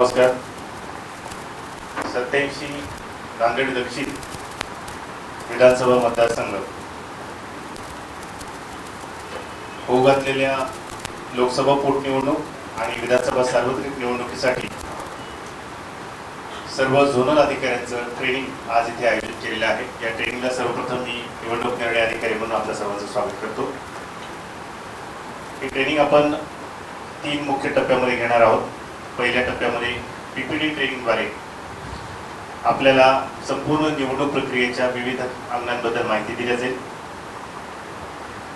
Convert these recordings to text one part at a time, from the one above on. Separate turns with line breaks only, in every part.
नमस्कार. सत्याऐंशी नांदेड दक्षिण विधानसभा मतदारसंघ. होऊ घातलेल्या लोकसभा पोटनिवडणूक आणि विधानसभा सार्वत्रिक निवडणुकीसाठी सर्व झोनल अधिकाऱ्यांचं ट्रेनिंग आज इथे आयोजित केलेलं आहे. या ट्रेनिंगला सर्वप्रथम मी निवडणूक निर्णय अधिकारी म्हणून आपल्या सर्वांचं स्वागत करतो. ही ट्रेनिंग आपण तीन मुख्य टप्प्यामध्ये घेणार आहोत. पहिल्या टप्प्यामध्ये पीपीडी ट्रेनिंगद्वारे आपल्याला संपूर्ण निवडणूक प्रक्रियेच्या विविध अंगांबद्दल माहिती दिली जाईल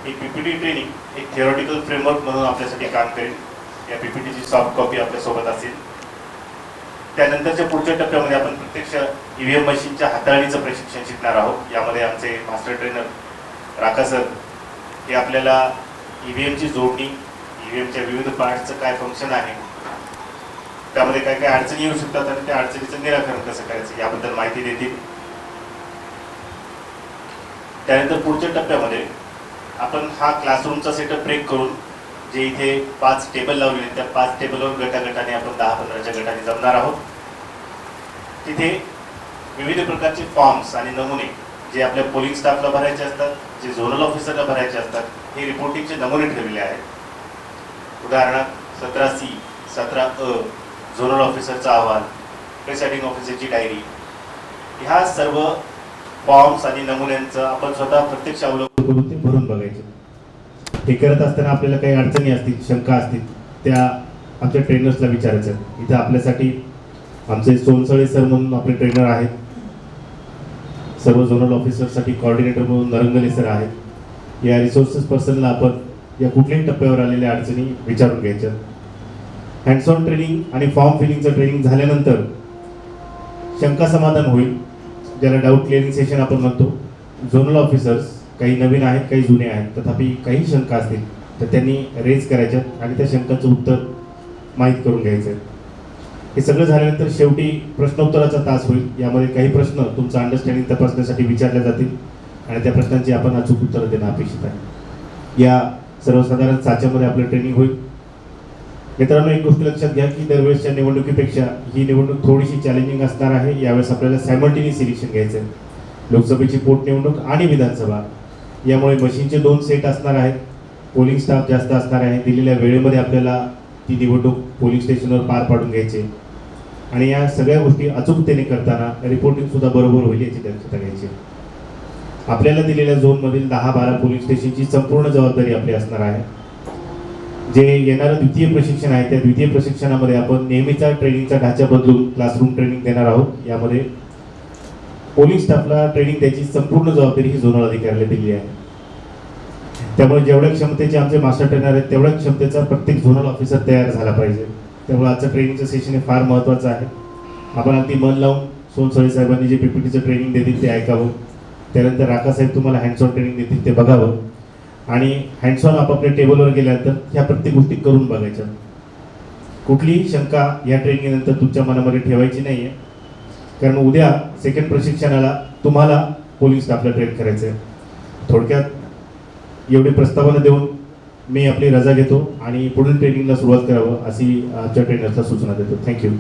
ही पीपीडी ट्रेनिंग एक थिअरॉटिकल फ्रेमवर्क म्हणून आपल्यासाठी काम करेल. या पीपीटीची सॉफ्ट कॉपी आपल्यासोबत असेल. त्यानंतरच्या पुढच्या टप्प्यामध्ये आपण प्रत्यक्ष ईव्हीएम मशीनच्या हाताळणीचं प्रशिक्षण शिकणार आहोत. यामध्ये आमचे मास्टर ट्रेनर राका सर हे आपल्याला ईव्हीएमची जोडणी ईव्हीएमच्या विविध पार्टचं काय फंक्शन आहे त्यामध्ये काय काय अडचणी येऊ शकतात आणि त्या अडचणीचं निराकरण कसं करायचं याबद्दल माहिती देतील. त्यानंतर पुढच्या टप्प्यामध्ये आपण हा क्लासरूमचा सेटअप ब्रेक करून जे इथे पाच टेबल लावलेले आहेत त्या पाच टेबलवर गटागटाने आपण दहा पंधराच्या गटाने जमणार आहोत. तिथे विविध प्रकारचे फॉर्म्स आणि नमुने जे आपल्या पोलिंग स्टाफला भरायचे असतात जे झोनल ऑफिसरला भरायचे असतात हे रिपोर्टिंगचे नमुने ठेवलेले आहेत. उदाहरणार्थ सतरा सी सतरा अ झोनल ऑफिसरचा अहवाल प्रिसाइडिंग ऑफिसरची डायरी. ह्या सर्व फॉर्म्स आणि नमुन्यांचं आपण स्वतः प्रत्यक्ष अवलोकन करून ते भरून बघायचं. हे करत असताना आपल्याला काही अडचणी असतील शंका असतील त्या आमच्या ट्रेनर्सला विचारायच्या इथे आपल्यासाठी आमचे सोनसळे सर म्हणून आपले ट्रेनर आहेत. सर्व झोनल ऑफिसरसाठी कॉर्डिनेटर म्हणून नरंगले सर आहेत. या रिसोर्सेस पर्सनला आपण या कुठल्याही टप्प्यावर आलेल्या अडचणी विचारून घ्यायच्या. हँड्स ऑन ट्रेनिंग आणि फॉर्म फिलिंगचं ट्रेनिंग झाल्यानंतर शंका समाधान होईल. ज्याला डाऊट क्लिअरिंग सेशन आपण म्हणतो. झोनल ऑफिसर्स काही नवीन आहेत काही जुने आहेत. तथापि काही शंका असतील तर त्यांनी रेज करायच्यात आणि त्या शंकाचं उत्तर माहीत करून घ्यायचं हे सगळं झाल्यानंतर शेवटी प्रश्नोत्तराचा तास होईल. यामध्ये काही प्रश्न तुमचं अंडरस्टँडिंग तपासण्यासाठी विचारले जातील. आणि त्या प्रश्नांची आपण अचूक उत्तरं देणं अपेक्षित आहे. या सर्वसाधारण साच्यामध्ये आपलं ट्रेनिंग होईल. मित्रांनो एक गोष्ट लक्षात घ्या की दरवेळेसच्या निवडणुकीपेक्षा ही निवडणूक थोडीशी चॅलेंजिंग असणार आहे. यावेळेस आपल्याला सायमल्टेनियस इलेक्शन घ्यायचं आहे लोकसभेची पोटनिवडणूक आणि विधानसभा. यामुळे मशीनचे दोन सेट असणार आहेत. पोलिंग स्टाफ जास्त असणार आहे. दिलेल्या वेळेमध्ये आपल्याला ती निवडणूक पोलिंग स्टेशनवर पार पाडून घ्यायची. आणि या सगळ्या गोष्टी अचूकतेने करताना रिपोर्टिंगसुद्धा बरोबर होईल याची दक्षता घ्यायची. आपल्याला दिलेल्या झोनमधील दहा बारा पोलिंग स्टेशनची संपूर्ण जबाबदारी आपली असणार आहे. जे येणारं द्वितीय प्रशिक्षण आहे त्या द्वितीय प्रशिक्षणामध्ये आपण नेहमीचा ट्रेनिंगचा ढाचा बदलून क्लासरूम ट्रेनिंग देणार आहोत. यामध्ये पोलीस स्टाफला ट्रेनिंग द्यायची संपूर्ण जबाबदारी ही झोनल अधिकाऱ्याला दिली आहे. त्यामुळे जेवढ्या क्षमतेचे आमचे मास्टर ट्रेनर आहेत तेवढ्या क्षमतेचा प्रत्येक झोनल ऑफिसर तयार झाला पाहिजे. त्यामुळे आजचं ट्रेनिंगचं सेशन हे फार महत्त्वाचं आहे. आपण अगदी मन लावून सोनसळे साहेबांनी जे पीपीटीचं ट्रेनिंग देतील ते ऐकावं. त्यानंतर राकासाहेब तुम्हाला हँड्स ऑन ट्रेनिंग देतील ते बघावं. आणि हँडसॉन आपापल्या टेबलवर गेल्यानंतर ह्या प्रत्येक गोष्टी करून बघायच्या. कुठलीही शंका या ट्रेनिंगनंतर तुमच्या मनामध्ये ठेवायची नाही आहे कारण उद्या सेकंड प्रशिक्षणाला तुम्हाला पोलीस स्टाफला ट्रेन करायचं आहे थोडक्यात एवढी प्रस्तावना देऊन मी आपली रजा घेतो आणि पुढील ट्रेनिंगला सुरुवात करावं अशी आमच्या ट्रेनर्सला सूचना देतो. थँक्यू